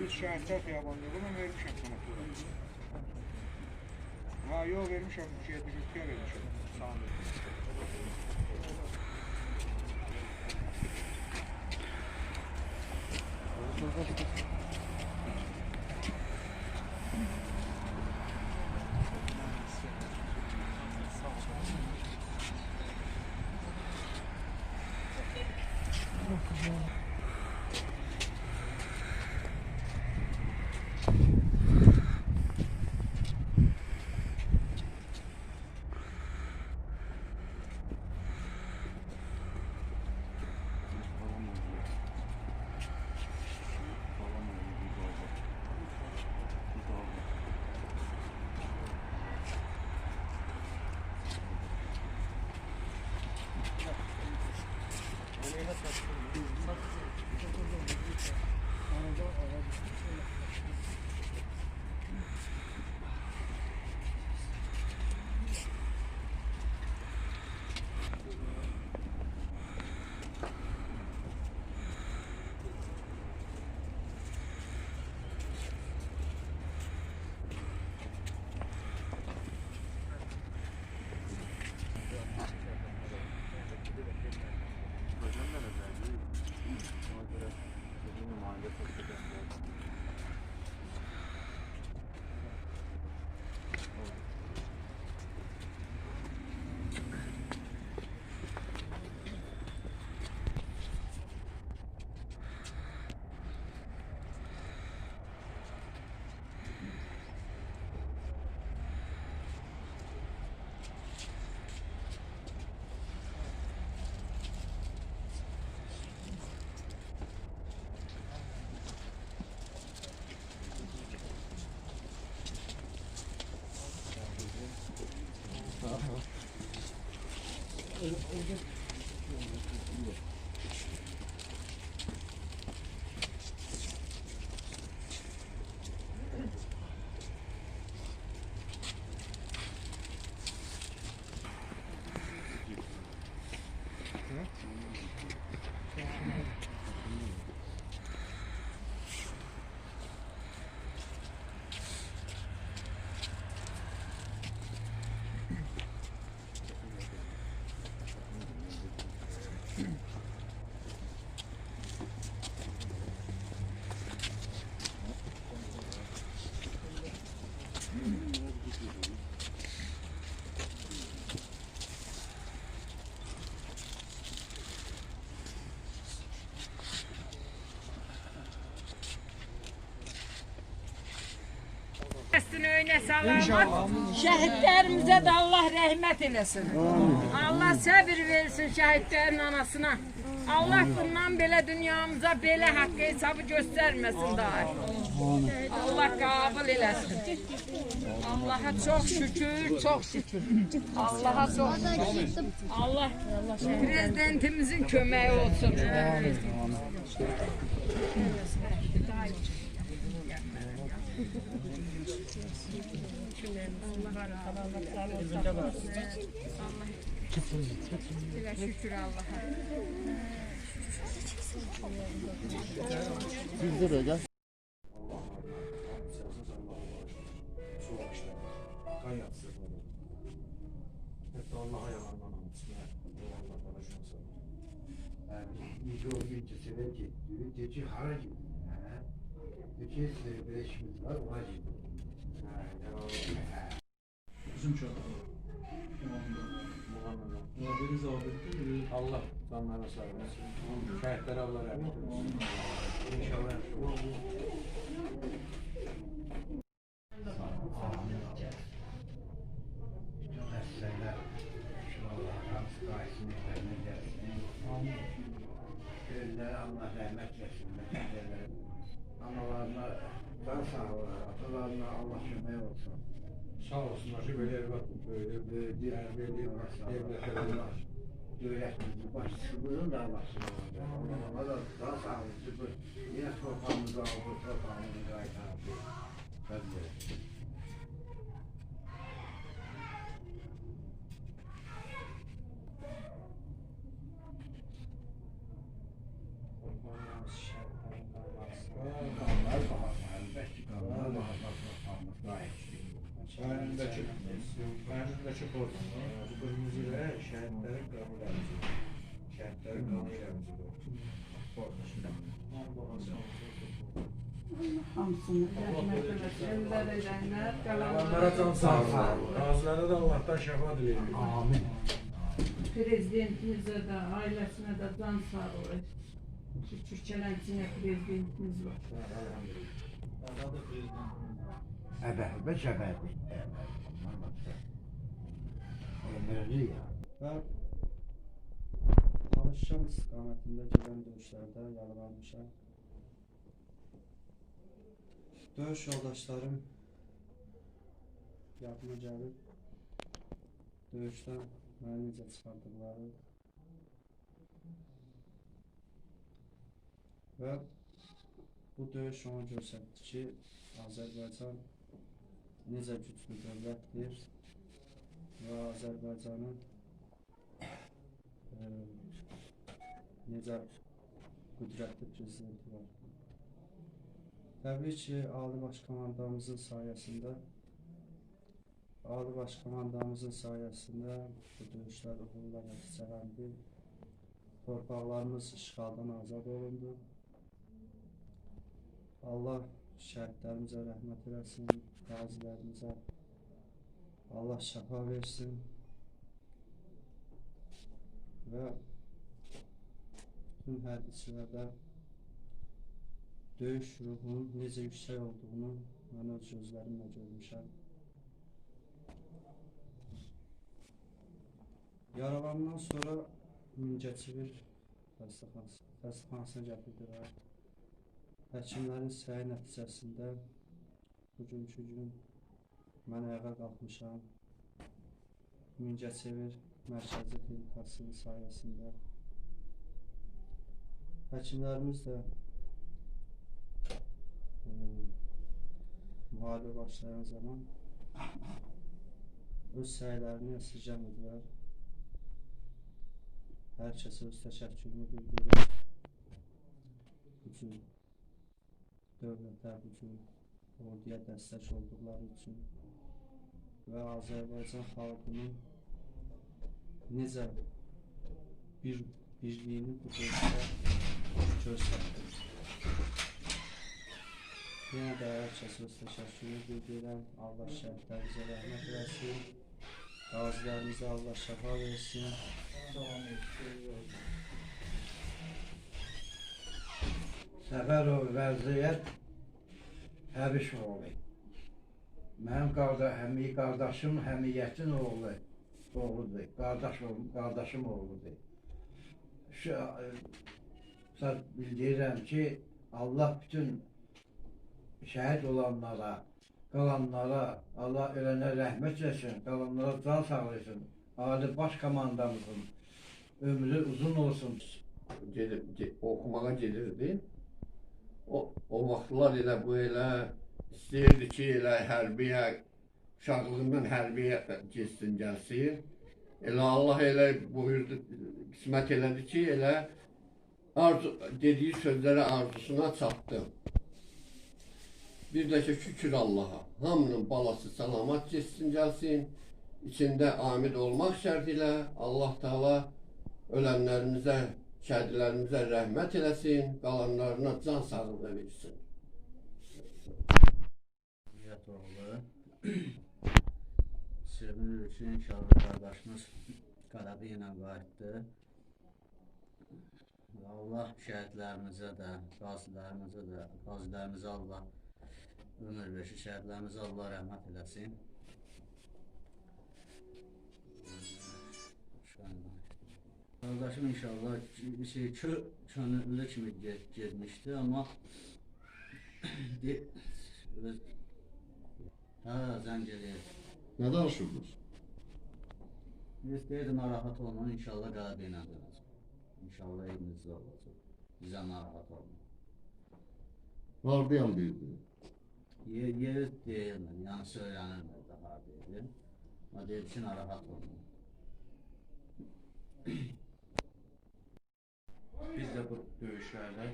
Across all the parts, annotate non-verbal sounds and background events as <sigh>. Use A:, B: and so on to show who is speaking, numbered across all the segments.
A: bir şartak yabancı bunu vermişim sana. Ha yok vermişim bir şey dürüstüye vermişim. Sağ olun. Thank you. Oldu. Mm-hmm.
B: Üstünü öyle salamat. Şehitlerimize de Allah rahmet eylesin. Allah sabır versin şehitlerin anasına. Allah bundan belə dünyamıza belə haqqı hesabı göstermesin daha. Allah kabul eylesin. Allah'a çok şükür, çok şükür. Allah'a çok şükür. Allah prezidentimizin kömeği olsun. Allah'a şükür Allah'a.
A: Biz buraya gel. Hep Allah'a yalanlanamaz. Allah bana şunu sanır.
C: Yani yüce o yücesine gittiği gece hara gibi. Bütün güreşimiz var, o
D: acı. Üzüm
A: çorbası.
D: Muhabbeti zavabette
A: Allah damlara sarmasın. Şehitler Allah rahmet eylesin. İnşallah.
C: Allah rahmet sağlığı, atalarına Allah kömək olsun.
A: Sağ olsunlar ki, belə evlat böyle böyüdü, ərbəyli, devlətələr,
C: dövlətimizi, başçımızın da Allah sağlığı. Ona da daha sağlıqlı, yenə torpağımızı aldı, torpağımızı
A: qaytardı. Təbii. Koy. Bu kırmızı ve şehitlerin kanı remzi. Şehitlerin kanı remzi. Koy.
B: Hamsını rahmet eylesin. Elleri cennet,
A: kalanlara can sağlığı. Ağızlara da Allah'tan şefa dileyelim.
C: Amin.
B: Prezidentimize de, ailesine de can sağlığı. Türkçelen yine prezidentimiz var.
A: Elhamdülillah.
C: Ebehbe şebehbe. Ebehbe. Ya.
E: Ben Çalışan istikametinde gelen dövüşlerde yaralanmışam. Dövüş yoldaşlarım yardıma gelip dövüşten məni necə çıxardıqları və bu döyüş onu göstərdi ki, Azərbaycan necə güclü dövlətdir və Azərbaycanın e, necə qüdrətli prezidenti var. Təbii ki, Ali Baş Komandamızın sayəsində Ali Baş Komandamızın sayəsində bu döyüşlər uğurla nəticələndi. Torpaqlarımız işğaldan azad olundu. Allah şəhidlərimizə rəhmət eləsin, qazilərimizə Allah şəfa versin. Və bütün hərbiçilərdə döyüş ruhunun necə yüksək olduğunu mən öz gözlərimlə görmüşəm. Yaralandan sonra Mingəçivir xəstəxanası, xəstəxanasına gətirdilər. Həkimlərin səyi nəticəsində bugünkü gün mən ayağa qalxmışam. Mingəçevir mərkəzi klinikasının sayəsində həkimlərimiz də e, müharibə başlayan zaman öz səylərini əsirgəmədilər. Hər kəsə öz təşəkkürümü bildirirəm. Bütün dövlətə, bütün orduya dəstək olduqları üçün və Azərbaycan xalqının necə bir birliyini bu döyüşdə göstərdi. Yenə də hər kəsə öz təşəkkürümü bildirirəm. Allah şəhidlərimizə rəhmət eləsin. Qazilərimizə Allah şəfa versin.
C: Səfərov vəziyyət Həbiş oğlu. Mənim qarda, həmi qardaşım həmiyyətin oğlu, oğludur. Qardaş oğlum, qardaşım oğludur. Şu e, sən bildirirəm ki, Allah bütün şəhid olanlara, qalanlara, Allah ölənə rəhmət etsin, qalanlara can sağlasın. Ali baş komandamızın ömrü uzun olsun.
F: gedib ge- oxumağa gedirdi. O o vaxtlar elə bu elə istəyirdi ki, elə hərbiyə uşaqlığından hərbiyə getsin, gəlsin. Elə Allah elə buyurdu, qismət elədi ki, elə arzu dediyi sözlərə arzusuna çatdı. Bir də ki, şükür Allaha. Hamının balası salamat getsin, gəlsin. İçində amid olmaq şərti ilə Allah Taala ölənlərimizə, şəhidlərimizə rəhmət eləsin, qalanlarına can sağlığı versin.
G: Nihat oğlu. Sürünür üçün inşallah qardaşımız qələbə ilə qayıtdı. Allah şəhidlərimizə də, qazilərimizə də, qazilərimizə Allah ömür versin, şəhidlərimizə Allah rəhmət eləsin. Qardaşım inşallah şey kö könüllü kimi ge- getmişdi amma <clears throat> öz Hə, zəng eləyir.
F: Nə danışırdınız?
G: Biz deyirdi narahat olma, inşallah ilə dönəcək. İnşallah evinizdə olacaq. Bizə narahat olma.
F: Hardayan bildi?
G: Yer, yeri deyilmir, yəni söylənilmir də hardaydı. Amma deyir ki, narahat olma.
A: Biz də bu döyüşlərdə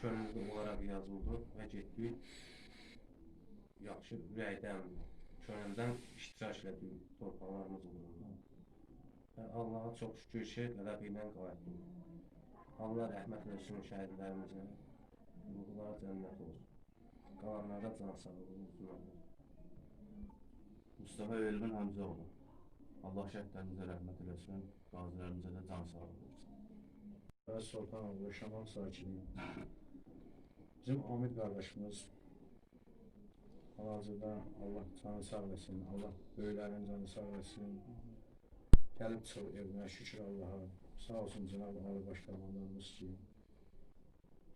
A: könüllü olaraq yazıldıq və getdik. Yaxşı ürəkdən
H: könüldən iştirak etdik torpaqlarımız uğrunda. Və Allaha çox şükür ki, qələbə ilə qayıtdım. Allah rəhmət versin şəhidlərimizə. Ruhları cənnət olsun. Qalanlara can sağlığı, uzun ömür.
I: Mustafa Elvin Həmzəoğlu. Allah şəhidlərimizə rəhmət eləsin, qazilərimizə də can sağlığı versin.
A: Bəs Sultanoğlu, Şamal sakini. Bizim Hamid qardaşımız hal-hazırda Allah canı sağ eləsin, Allah böyüklərin canı sağ eləsin. Gəlib çıxıb evinə, şükür Allaha. Sağ olsun Cenab-ı Ali Baş Komandanımız ki,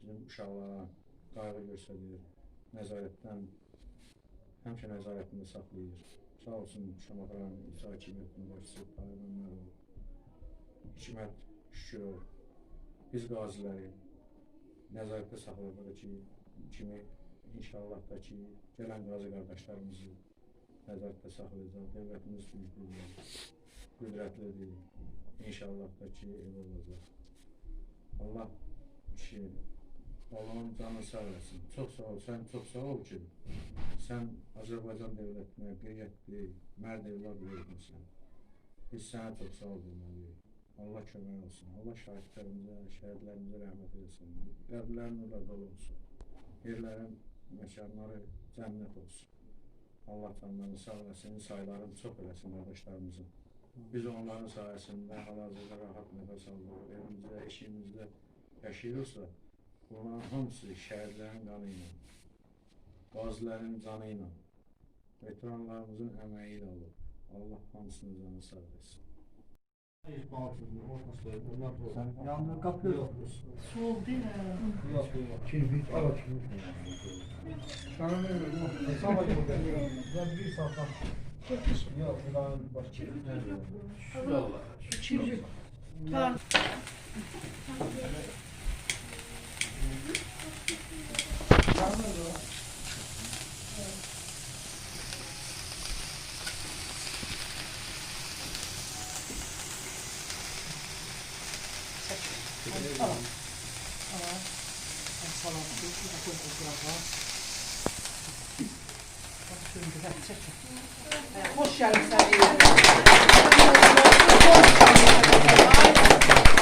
A: bizim uşaqlara qayğı göstərir, nəzarətdən, həmişə nəzarətində saxlayır. Sağ olsun Şamaxıran İsa Hakimiyyətinin başçısı Tayyip Ömərov. Hikmət Şükürov. Biz qaziləri nəzarətdə saxladıq ki, kimi inşallah da ki, gələn qazi qardaşlarımızı nəzarətdə saxlayacaq. Dövlətimiz güclüdür, qüdrətlidir. İnşallah da ki, elə olacaq. Allah ki, Allahın canı sağ eləsin. Çox sağ ol, sən çox sağ ol ki, sən Azərbaycan dövlətinə qeyrətli, mərd evlad vermişsən. Biz sənə çox sağ ol deməliyik. Allah kömək olsun. Allah şahidlərimizə, şəhidlərimizə rəhmət eləsin. Qəbirlərin nurla dolu olsun. Yerlərin məkanları cənnət olsun. Allah canlarını sağ eləsin, saylarını çox eləsin qardaşlarımızın. Biz onların sayəsində hal-hazırda rahat nəfəs alırıq. Evimizdə, eşiyimizdə yaşayırsa, bunların hamısı şəhidlərin qanı ilə, qazilərin canı ilə, veteranlarımızın əməyi ilə olub. Allah hamısının canını sağ Balkonun
D: ortasında bunlar doğru. Yağmur kapıyor. Yok.
J: Soğuk değil mi?
D: Yok yok.
A: Kirpik al açıyor.
D: Sana ne diyorum? Sabah yok. Ben bir saat Yok daha başka. Şey kirpik yok.
A: Şurada
J: var. Şu kirpik. Tamam. Sana ne diyorum? Hoş geldin sen.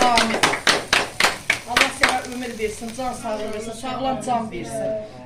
J: Amin. Allah sana ömür versin, can sağlığı versin, sağlam can versin.